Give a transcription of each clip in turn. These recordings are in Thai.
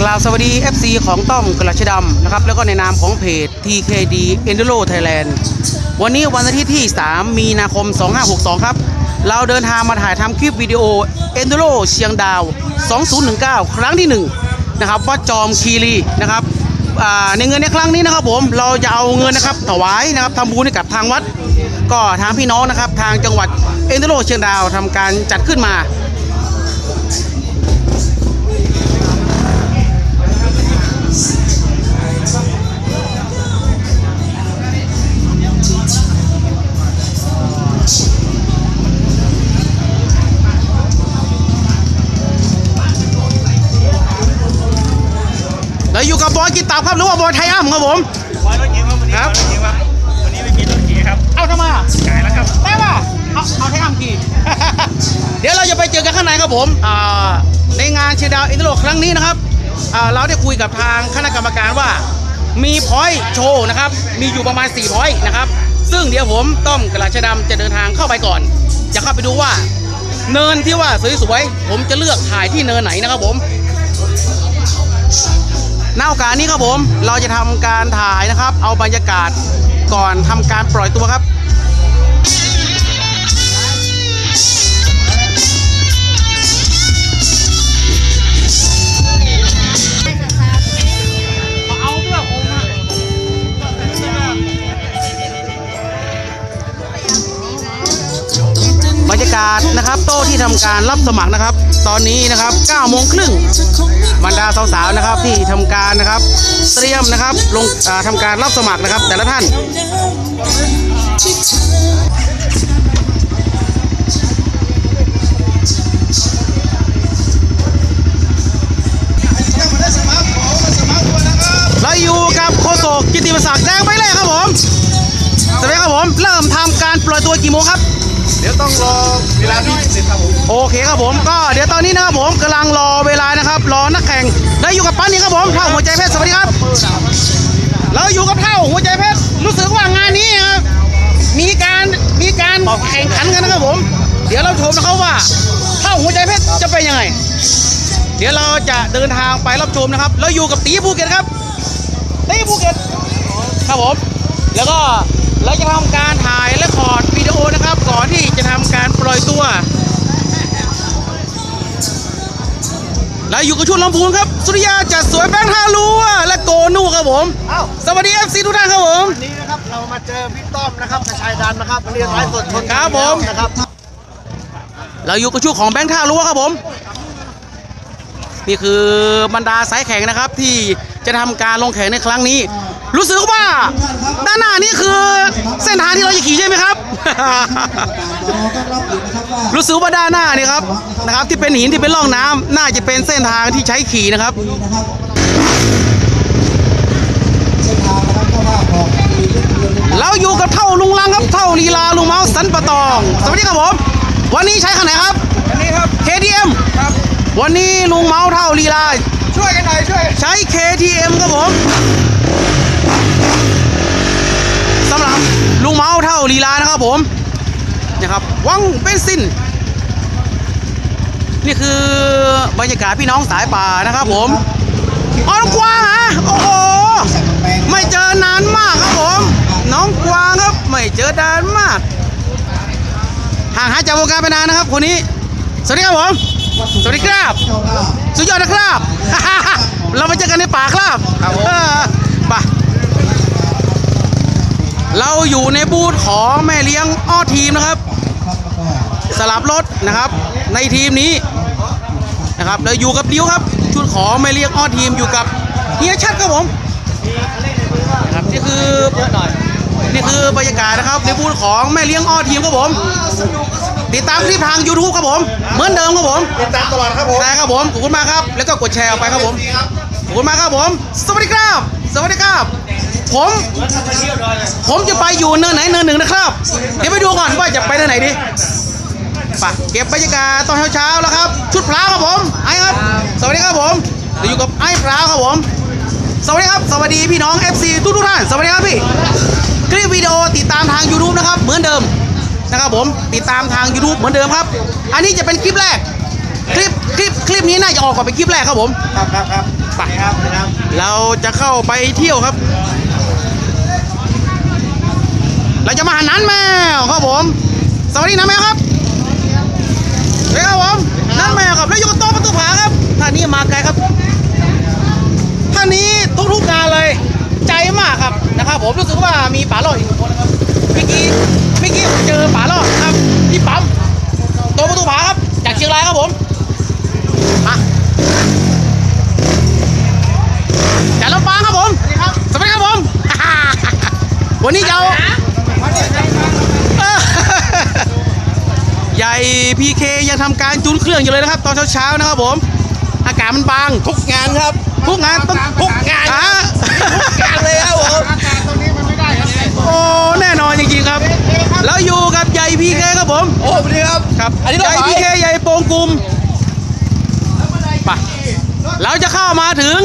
กล่าวสวัสดี FC ของต้อมกระชดำนะครับแล้วก็ในนามของเพจ TKD Enduro Thailand วันนี้วันอาทิตย์ที่ 3 มีนาคม 2562 ครับ เราเดินทางมาถ่ายทำคลิปวิดีโอ Enduro เชียงดาว 2019 ครั้งที่ 1 นะครับวัดจอมคีรีนะครับในเงินในครั้งนี้นะครับผมเราจะเอาเงินนะครับถวายนะครับทำบุญให้กับทางวัด ก็ทางพี่น้องนะครับทางจังหวัดเอนโดโรเชียงดาวทำการจัดขึ้นมา หรือว่าบอยไทยอ้ำครับผมบอยรถเก๋งครับวันนี้ครับรถเก๋งครับวันนี้ไม่มีรถเก๋งครับเอาทำไมอะขายแล้วครับได้ป่ะเอาเอาไทยอ้ำกี่เดี๋ยวเราจะไปเจอกันข้างในครับผมอ่าในงานเชียร์ดาวอินเตอร์โลกครั้งนี้นะครับอ่าเราได้คุยกับทางคณะกรรมการว่า มีพอยต์โชว์นะครับมีอยู่ประมาณ4พอยต์นะครับซึ่งเดี๋ยวผมต้อมกระชดำจะเดินทางเข้าไปก่อน จะเข้าไปดูว่า เนินที่ว่าสวยๆผมจะเลือกถ่ายที่เนินไหนนะครับผม ณโอกาสนี้ครับผม เราจะทำการถ่ายนะครับ เอาบรรยากาศก่อนทำการปล่อยตัวครับบรรยากาศนะครับ โต๊ะที่ทำการรับสมัครนะครับ ตอนนี้นะครับ9โมงครึ่งบรรดาสาวๆนะครับที่ทำการนะครับ เตรียมนะครับลงอ่าทำการรับสมัครนะครับ แต่ละท่านเราอยู่กับโคโศกกิติมศักดิ์แดงไปเลยครับผมสวัสดีครับผม เริ่มทำการปล่อยตัวกี่โมงครับ ต้องรอเวลาที่เสร็จครับผมโอเคครับผมก็เดี๋ยวตอนนี้นะครับผมกำลังรอเวลานะครับ รอนักแข่งแล้อยู่กับปั้นนี่ครับผมเท่าหัวใจเพชรสวัสดีครับเราอยู่กับเท่าหัวใจเพชรรู้สึกว่างานนี้ครับมีการมีการแข่งขันกันนะครับผม เดี๋ยวเราชมนะครับว่าเท่าหัวใจเพชรจะเป็นยังไง เดี๋ยวเราจะเดินทางไปรับชมนะครับเราอยู่กับตีภูเก็ตครับตีภูเก็ตครับผมแล้วก็เราจะทำการถ่ายและคอร์ด ดีโอนะครับ ก่อนที่จะทำการปล่อยตัวแล้วอยู่กับชุดลำพูนครับ สุริยาจัดสวยแบงค์ฮาลัวและโกนูครับผม เอ้าสวัสดีเอฟซีทุกท่านครับผม วันนี้นะครับเรามาเจอพี่ต้อมนะครับกระชายดันนะครับเรียนไลฟ์สดชนกันครับผม นะครับเราอยู่กับชุดของแบงค์ท่าลัวครับผม นี่คือบรรดาสายแข่งนะครับที่จะทำการลงแข่งในครั้งนี้ รู้สึกว่าด้านหน้านี่คือเส้นทางที่เราจะขี่ใช่ไหมครับ รู้สึกว่าด้านหน้านี่ครับนะครับ ที่เป็นหินที่เป็นร่องน้ำน่าจะเป็นเส้นทางที่ใช้ขี่นะครับเราอยู่กับเท่าลุงลังครับเท่าลีลาลุงเมาส์สันปะตอง สวัสดีครับผม วันนี้ใช้คันไหนครับอันนี้ครับ KTM ครับ วันนี้ลุงเมาส์เท่าลีลาช่วยกันหน่อยช่วย ใช้ KTM ครับผมสำหรับลุงเมาเท่าลีลานะครับผมนะครับวังเบนซิน นี่คือบรรยากาศพี่น้องสายป่านะครับผมอ๋อน้องกวางฮะโอ้โหไม่เจอนานมากครับผม น้องกวางครับไม่เจอนานมากห่างหายจากวงการไปนานนะครับคนนี้ สวัสดีครับผม สวัสดีครับ สุดยอดนะครับ เรามาเจอกันในป่าครับครับผม เออไปเราอยู่ใน บูธของแม่เลี้ยงอ้อทีมนะครับ สลับรถนะครับ ในทีมนี้นะครับเราอยู่กับดิวครับ ชุดของแม่เลี้ยงอ้อทีมอยู่กับเฮียชัดครับผมครับนี่คือเยอะหน่อยนี่คือบรรยากาศนะครับในบูธของแม่เลี้ยงอ้อทีมครับผมติดตามคลิปทาง YouTube ครับผม เหมือนเดิมครับผมติดตามตลอดครับผมได้ครับผมขอบคุณมากครับ แล้วก็กดแชร์ออกไปครับผมขอบคุณมากครับผม สวัสดีครับ สวัสดีครับ ผมผมจะไปอยู่เนินไหนเนินหนึ่งนะครับ เดี๋ยวไปดูก่อนว่าจะไปเนินไหนดีไปเก็บบรรยากาศตอนเช้าๆแล้วครับ ชุดพร้าวครับผมไอ้ครับ สวัสดีครับผมเดี๋ยวอยู่กับไอ้พร้าวครับผม สวัสดีครับ สวัสดีพี่น้อง FC ทุกทุกๆท่าน สวัสดีครับพี่คลิปวิดีโอติดตามทาง YouTube นะครับเหมือนเดิมนะครับผมติดตามทาง YouTube เหมือนเดิมครับ อันนี้จะเป็นคลิปแรก คลิปคลิปคลิปนี้น่าจะออกก่อนเป็นคลิปแรกครับผม ครับครับครับไปครับครับเราจะเข้าไปเที่ยวครับ เราจะมาหานันแมวครับผม สวัสดีนะแมวครับสวัสดีครับผมนันแมวครับ แล้วอยู่กับโต๊ะประตูผาครับ ท่านนี้มาไกลครับ ท่านนี้ทุกๆงานเลย ใจมากครับนะครับ ผมรู้สึกว่ามีป่าหลอดอีกหนึ่งคนนะครับเมื่อกี้เมื่อกี้ผมเจอป่าหลอดครับที่ปั๊มโต๊ะประตูผาครับจากเชียงรายครับผมมา จากลำปางครับผม สวัสดีครับ สวัสดีครับผม วันนี้จะเอาเออ ใหญ่พีเคยังทำการจูนเครื่องอยู่เลยนะครับ ตอนเช้าๆนะครับผม อากาศมันบางทุกงานครับ ทุกงานต้องทุกงานอะงานเลยครับผมโอ้แน่นอนจริงๆครับ แล้วอยู่กับใหญ่พีเคครับผมโอ้สวัสดีครับครับอันนี้ใหเราญ่ไปพีเคใหญ่โปงกลุ่มไปเราจะเข้ามาถึง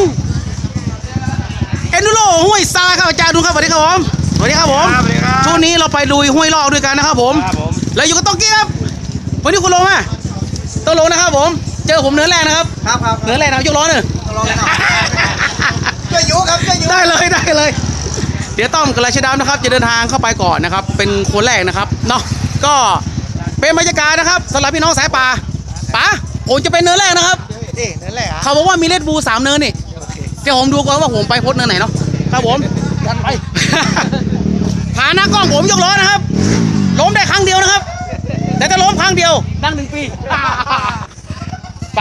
เอ็นดูโรห้วยทรายครับอาจารย์ดูครับสวัสดีครับผมสวัสดีครับผมสวัสดีครับช่วงนี้เราไปลุยห้วยลอกด้วยกันนะครับผมครับผมเราอยู่กับต้องกี้ครับ วันนี้คุณลงไหมต้องลงนะครับผม เจอผมเนื้อแรกนะครับ ครับครับเนื้อแรกนะครับยกล้อหนึ่งลองครับช่วยยุครับช่วยยุได้เลยได้เลย เดี๋ยวต้อมกับราชดำนะครับ จะเดินทางเข้าไปก่อนนะครับ เป็นคนแรกนะครับเนาะก็เป็นบรรยากาศนะครับสำหรับพี่น้องสายป่าป่าผมจะเป็นเนื้อแรกนะครับนี่นั่นแหละเขาบอกว่ามีเลดบูสามเนินนี่เดี๋ยวผมดูก่อนว่าผมไปโพสต์เนินไหนเนาะครับผมกันไปฐานะกล้องผมยกล้อนะครับล้มได้ครั้งเดียวนะครับ แต่ถ้าล้มครั้งเดียว นั่งหนึ่งปีไป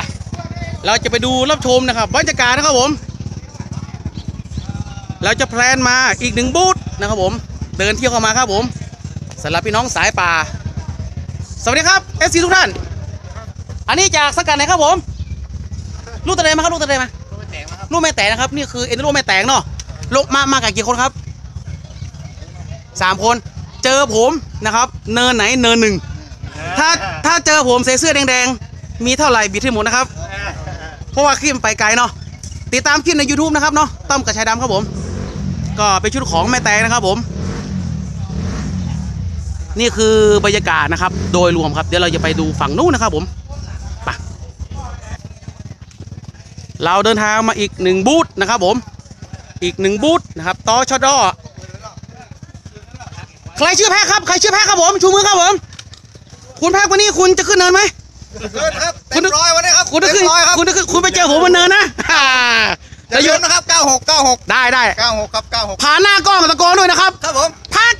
เราจะไปดูรับชมนะครับบรรยากาศนะครับผม เราจะแพลนมาอีกหนึ่งบูธนะครับผม เดินเที่ยวเข้ามาครับผมสำหรับพี่น้องสายป่า สวัสดีครับเอฟซีทุกท่าน อันนี้จากสกัดไหนครับผม ลูกตะเดมาครับลูกตะเดมาลูกแม่แตงนะครับนี่คือเอ็นดูโรแม่แตงเนาะลงมามากับกี่คนครับสามคน เจอผมนะครับ เนินไหนเนินหนึ่ง ถ้าถ้าเจอผมใส่เสื้อแดงๆ มีเท่าไหร่บิดให้หมดนะครับ เพราะว่าคลิปมันไปไกลเนาะ ติดตามคลิปใน YouTube นะครับเนาะ ต้อมกับชายดำครับผม ก็เป็นชุดของแม่แตงนะครับผม นี่คือบรรยากาศนะครับ โดยรวมครับ เดี๋ยวเราจะไปดูฝั่งนู้นนะครับผมไปเราเดินทางมาอีกหนึ่งบูธนะครับผม อีกหนึ่งบูธนะครับตอชดอใครชื่อแพ้ครับ ใครชื่อแพ้ครับผม ชูมือครับผม คุณแพ้วันนี้คุณจะขึ้นเนินไหมเกินครับเต็มร้อยวันนี้ครับคุณจะเต็ขึ้นมร้อยครับคุณจะขึ้นคุณไปเจอผมบนเนินนะฮ่าจะจะหยืยุนดนะครับ 96 96 ได้ได้96 ครับ 96ผ่านหน้ากล้องตะโกนด้วยนะครับ ครับผม พัก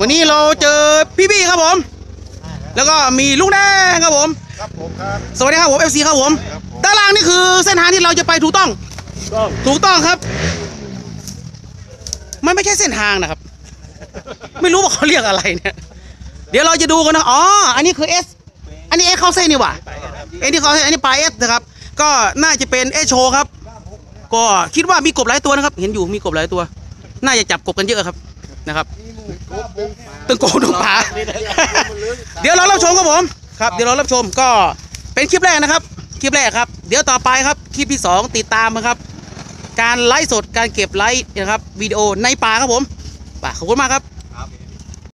วันนี้เราเจอพี่บี้ครับผม แล้วก็มีลุงแดงครับผม ครับผมครับ สวัสดีครับผม FC ครับผมครับผม ด้านล่างนี่คือเส้นทางที่เราจะไปถูกต้อง ถูกต้องครับ มันไม่ใช่เส้นทางนะครับ ไม่รู้ว่าเขาเรียกอะไรเนี่ย เดี๋ยวเราจะดูกันนะอ๋ออันนี้คือ S อันนี้ S เข้าเส้นนี่หว่าเอ็นที่เข้าเส้นอันนี้ปลาย S นะครับ ก็น่าจะเป็น S โชครับ ก็คิดว่ามีกบหลายตัวนะครับ เห็นอยู่มีกบหลายตัว น่าจะจับกบกันเยอะครับนะครับตึงโกงตึงผาเดี๋ยวเรารับชมครับผมครับ เดี๋ยวเรารับชมก็เป็นคลิปแรกนะครับ คลิปแรกครับ เดี๋ยวต่อไปครับคลิปที่สองติดตามนะครับ การไลฟ์สดการเก็บไลฟ์นะครับวิดีโอในป่าครับผมป่าขอบคุณมากครับ